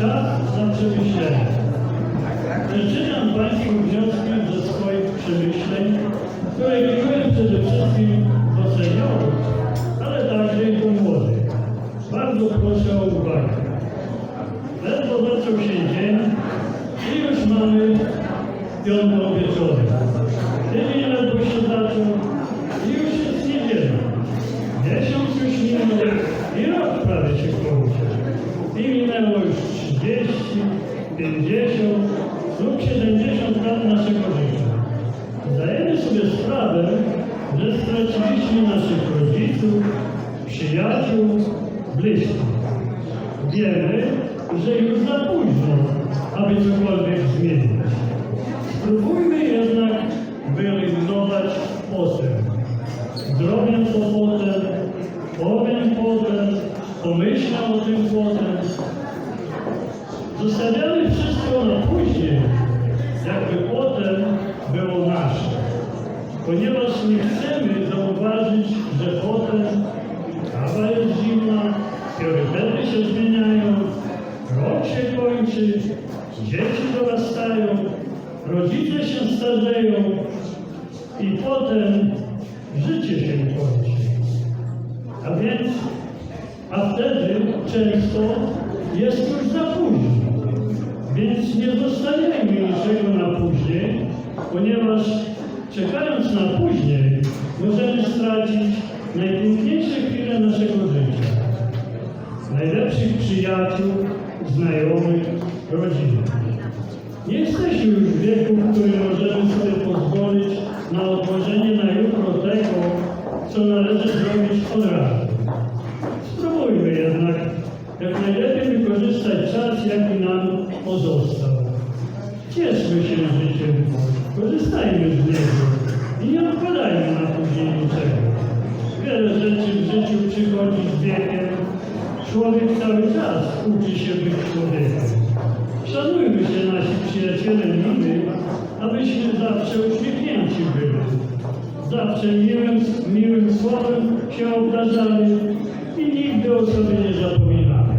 przemyślenia. Przeczytam Państwu wnioski ze swoich przemyśleń, które kieruję przede wszystkim do seniorów, ale także i do młodych. Bardzo proszę o uwagę. Ledwo zaczął się dzień i już mamy piątą wieczorem. Tydzień ledwo się zaczął i już jest niedziela. Miesiąc już minął i rok prawie się kończy. I minęło już 30, 50 lub 70 lat naszego życia. Zdajemy sobie sprawę, że straciliśmy naszych rodziców, przyjaciół, bliskich. Wiemy, że już za późno, aby cokolwiek zmienić. Spróbujmy jednak wyeliminować postęp. Zrobię to potem, powiem potem, pomyślę o tym potem. Zostawiamy wszystko na później, jakby potem było nasze. Ponieważ nie chcemy zauważyć, że potem kawa jest zimna, priorytety się zmieniają, rok się kończy, dzieci dorastają, rodzice się starzeją ponieważ czekając na później, możemy stracić najpiękniejsze chwile naszego życia. Najlepszych przyjaciół, znajomych, rodziny. Nie jesteśmy już w wieku, w którym możemy sobie pozwolić na odłożenie na jutro tego, co należy zrobić od razu. Spróbujmy jednak jak najlepiej wykorzystać czas, jaki nam pozostał. Cieszmy się życiem, korzystajmy z niego i nie odkładajmy na później niczego. Wiele rzeczy w życiu przychodzi z wiekiem. Człowiek cały czas uczy się być człowiekiem. Szanujmy się nasi przyjaciele mili, abyśmy zawsze uśmiechnięci byli. Zawsze miłym, miłym słowem się obdarzali i nigdy o sobie nie zapominali.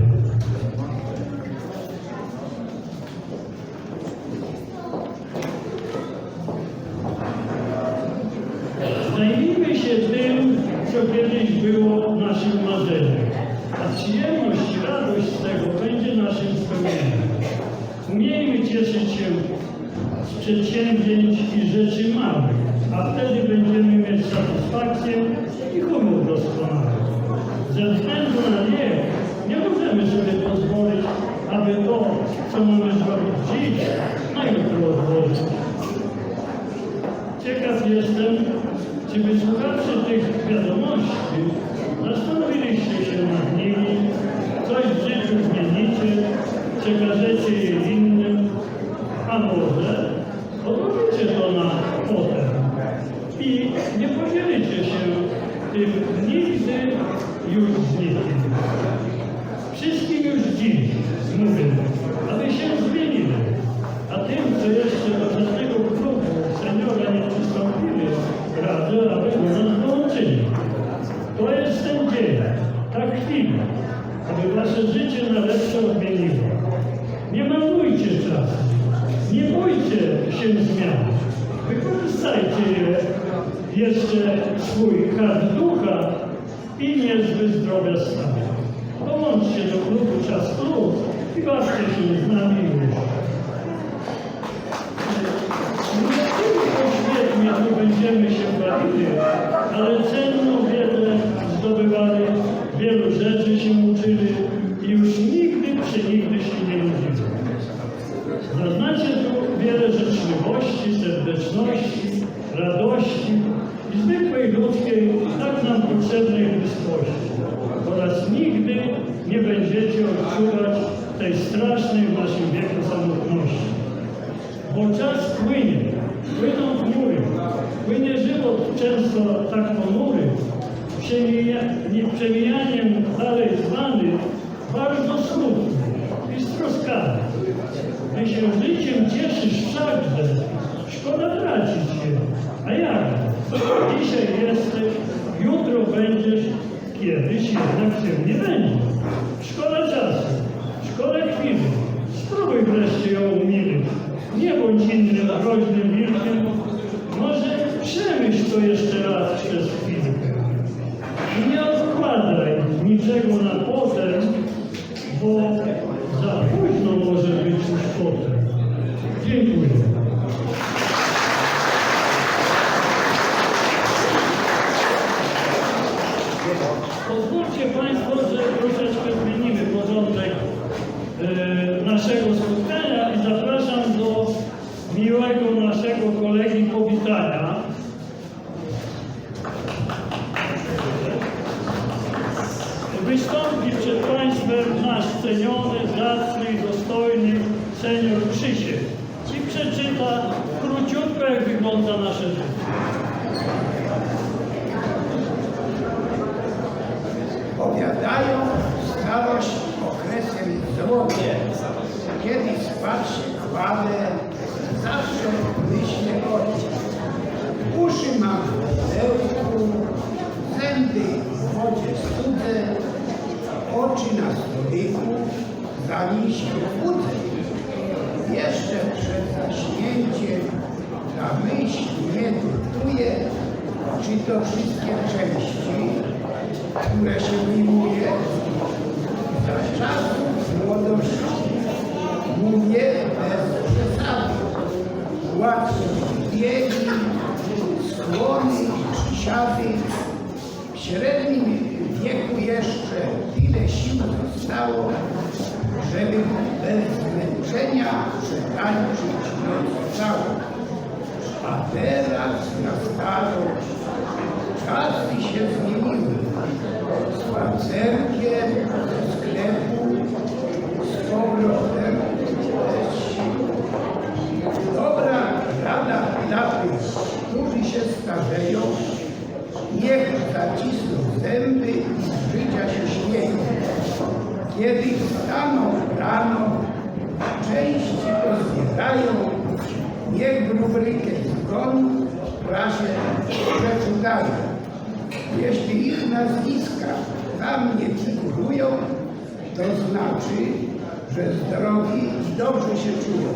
Zajmijmy się tym, co kiedyś było naszym marzeniem, a przyjemność radość z tego będzie naszym spełnieniem. Umiejmy cieszyć się z przedsięwzięć i rzeczy małych, a wtedy będziemy mieć satysfakcję i humor doskonały. Ze względu na wiek nie możemy sobie pozwolić, aby to, co mamy zrobić dziś, na jutro odłożyć. Ciekaw jestem, czy wysłuchawszy tych wiadomości, zastanowiliście się nad nimi, coś w życiu zmienicie, przekażecie je innym, a może odłożycie to na potem. I nie podzielicie się tym. Nigdy już z nikim. Bójcie się zmian. Wykorzystajcie je jeszcze swój hard ducha i niezły zdrowia stanu. Dołączcie do klubu Czas i bawcie się z nami już. Nie tylko świetnie tu będziemy się bawili, ale cenną radości i zwykłej ludzkiej, tak nam potrzebnej bliskości. Oraz nigdy nie będziecie odczuwać tej strasznej w naszym wieku samotności. Bo czas płynie, płyną chmury, płynie żywot często tak ponury, przemija, nie- przemijaniem dalej zwany, bardzo smutny i stroskany. Ty się życiem cieszysz wszakże, szkoda tracić je. A jak? Dzisiaj jesteś, jutro będziesz, kiedyś jednak się nie będzie. Szkoda czasu, szkoda chwili, Spróbuj wreszcie ją umilić. Nie bądź innym groźnym wilkiem. Może przemyśl to jeszcze raz przez chwilkę. I nie odkładaj niczego na potem, bo za późno może być już potem. Dziękuję. Pozwólcie Państwo, że troszeczkę zmienimy porządek e, naszego spotkania i zapraszam do miłego naszego kolegi powitania. Wystąpi przed Państwem nasz ceniony, zacny i dostojny senior Krzysiek i przeczyta króciutko, jak wygląda nasze życie. Powiadają starość okresem zdrowia. Kiedy się kładę, zawsze myślę o tym. Uszy mam w pudełku, zęby w wodzie studze, oczy na stoliku, zanim się budzę. Jeszcze przed zaśnięciem ta myśl mnie nurtuje, czy to wszystkie części, które się wyjmuje za czasów młodości. Mówię bez przesady. Łatwo biegi, skłony i przysiady. W średnim wieku jeszcze tyle sił zostało, żeby bez zmęczenia przetańczyć noc. A teraz na starość czasy się zmieniły. Spacerkiem do sklepu, z powrotem niech zacisną zęby życia się śmieją. Kiedy wstaną rano, części pozbierają, niech rubrykę zgonu w prasie przeczytają. Jeśli ich nazwiska tam nie figurują, to znaczy, że zdrowi i dobrze się czują.